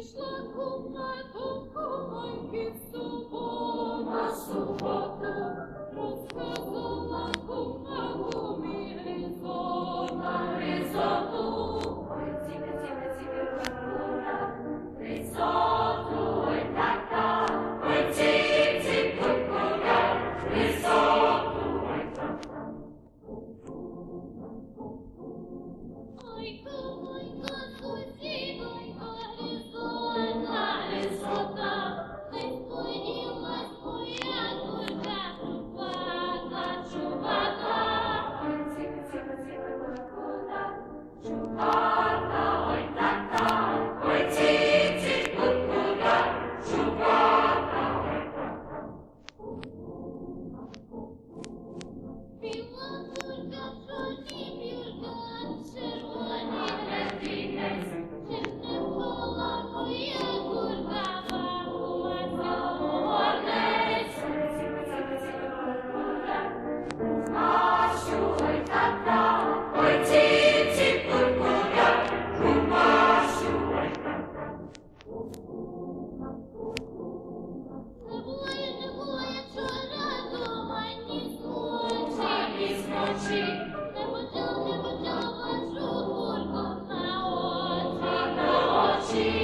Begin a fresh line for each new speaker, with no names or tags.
Пішла кума, то куманьки з собою. Bye. see.